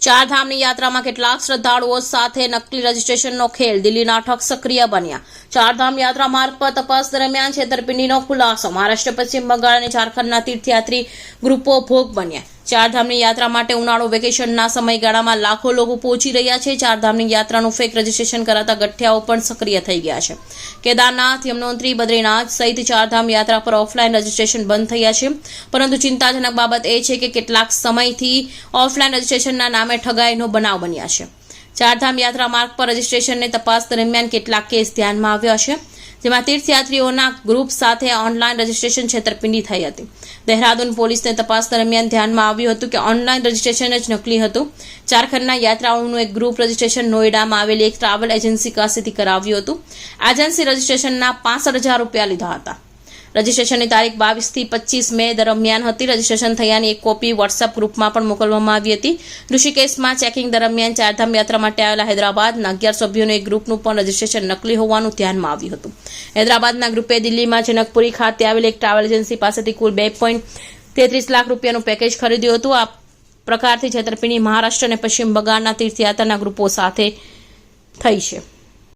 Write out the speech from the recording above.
ચારધામની યાત્રામાં કેટલાક શ્રદ્ધાળુઓ સાથે નકલી રજીસ્ટ્રેશનનો ખેલ દિલ્હીના ઠક સક્રિય બન્યા. ચારધામ યાત્રા માર્ગ પર તપાસ દરમિયાન છેતરપિંડીનો ખુલાસો. મહારાષ્ટ્ર, પશ્ચિમ બંગાળ અને ઝારખંડના તીર્થયાત્રી ગ્રુપો ભોગ બન્યા. ચારધામની યાત્રા માટે ઉનાળો વેકેશનના સમયગાળામાં લાખો લોકો પહોંચી રહ્યા છે. ચારધામની યાત્રાનું ફેક રજીસ્ટ્રેશન કરાતા ગઠિયાઓ પણ સક્રિય થઈ ગયા છે. કેદારનાથ, યમનોત્રી, બદ્રીનાથ સહિત ચારધામ યાત્રા પર ઓફલાઈન રજીસ્ટ્રેશન બંધ થયા છે. પરંતુ ચિંતાજનક બાબત એ છે કે કેટલાક સમયથી ઓફલાઈન રજીસ્ટ્રેશનના નામે ઠગાઈનો બનાવ બન્યા છે. ચારધામ યાત્રા માર્ગ પર રજીસ્ટ્રેશનની તપાસ દરમિયાન કેટલાક કેસ ધ્યાનમાં આવ્યા છે, જેમાં તીર્થયાત્રીઓના ગ્રુપ સાથે ઓનલાઈન રજીસ્ટ્રેશન છેતરપિંડી થઈ હતી. દહેરાદૂન પોલીસને તપાસ દરમિયાન ધ્યાનમાં આવ્યું હતું કે ઓનલાઈન રજીસ્ટ્રેશન જ નકલી હતું. ઝારખંડના યાત્રાઓનું એક ગ્રુપ રજીસ્ટ્રેશન નોઈડામાં આવેલી એક ટ્રાવેલ એજન્સી પાસેથી કરાવ્યું હતું. એજન્સી રજીસ્ટ્રેશનના પાસઠ હજાર રૂપિયા લીધા હતા. રજીસ્ટ્રેશનની તારીખ બાવીસથી પચીસ મે દરમિયાન હતી. રજીસ્ટ્રેશન થયાની એક કોપી વોટ્સઅપ ગ્રુપમાં પણ મોકલવામાં આવી હતી. ઋષિકેશમાં ચેકિંગ દરમિયાન ચારધામ યાત્રા માટે આવેલા હૈદરાબાદના અગિયાર સભ્યોનું એક ગ્રુપનું પણ રજીસ્ટ્રેશન નકલી હોવાનું ધ્યાનમાં આવ્યું હતું. હૈદરાબાદના ગ્રુપે દિલ્હીમાં જનકપુરી ખાતે આવેલી એક ટ્રાવેલ એજન્સી પાસેથી કુલ બે પોઈન્ટ તેત્રીસ લાખ રૂપિયાનું પેકેજ ખરીદ્યું હતું. આ પ્રકારથી છેતરપિંડી મહારાષ્ટ્ર અને પશ્ચિમ બંગાળના તીર્થયાત્રાના ગ્રુપો સાથે થઈ છે.